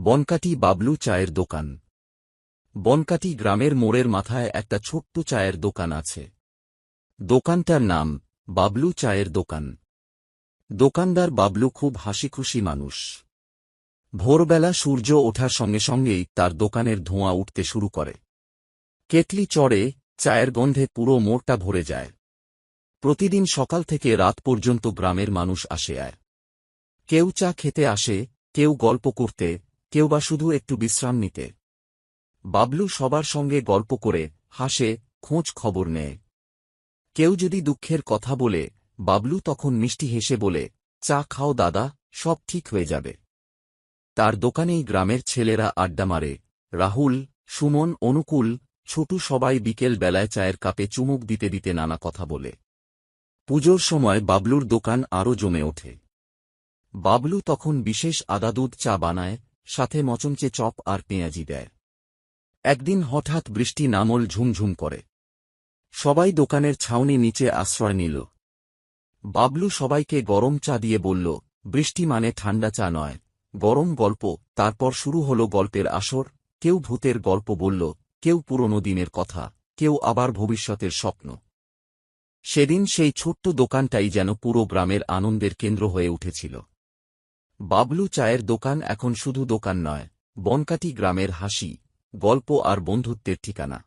বনকাটি বাবলু চায়ের দোকান। বনকাটি গ্রামের মোড়ের মাথায় একটা ছোট্ট চায়ের দোকান আছে। দোকানটার নাম বাবলু চায়ের দোকান। দোকানদার বাবলু খুব হাসিখুশি মানুষ। ভোরবেলা সূর্য ওঠার সঙ্গে সঙ্গেই তার দোকানের ধোঁয়া উঠতে শুরু করে। কেটলি চড়ে চায়ের গন্ধে পুরো মোড়টা ভরে যায়। প্রতিদিন সকাল থেকে রাত পর্যন্ত গ্রামের মানুষ আসে আয়। কেউ চা খেতে আসে, কেউ গল্প করতে কেউ বা শুধু একটু বিশ্রাম নিতে। বাবলু সবার সঙ্গে গল্প করে, হাসে, খোঁজ খবর নেয়। কেউ যদি দুঃখের কথা বলে, বাবলু তখন মিষ্টি হেসে বলে, চা খাও দাদা, সব ঠিক হয়ে যাবে। তার দোকানেই গ্রামের ছেলেরা আড্ডা মারে। রাহুল, সুমন, অনুকূল, ছোটু সবাই বিকেল বেলায় চায়ের কাপে চুমুক দিতে দিতে নানা কথা বলে। পুজোর সময় বাবলুর দোকান আরও জমে ওঠে। বাবলু তখন বিশেষ আদা দুধ চা বানায় সাথে মচমচে চপ আর পেঁয়াজি দেয়। একদিন হঠাৎ বৃষ্টি নামল ঝুমঝুম করে। সবাই দোকানের ছাউনি নিচে আশ্রয় নিল। বাবলু সবাইকে গরম চা দিয়ে বলল, বৃষ্টি মানে ঠান্ডা চা নয়, গরম গল্প। তারপর শুরু হল গল্পের আসর। কেউ ভূতের গল্প বলল, কেউ পুরনো দিনের কথা, কেউ আবার ভবিষ্যতের স্বপ্ন। সেদিন সেই ছোট্ট দোকানটাই যেন পুরো গ্রামের আনন্দের কেন্দ্র হয়ে উঠেছিল। বাবলু চায়ের দোকান এখন শুধু দোকান নয় বনকাটি গ্রামের হাসি গল্প আর বন্ধুত্বের ঠিকানা।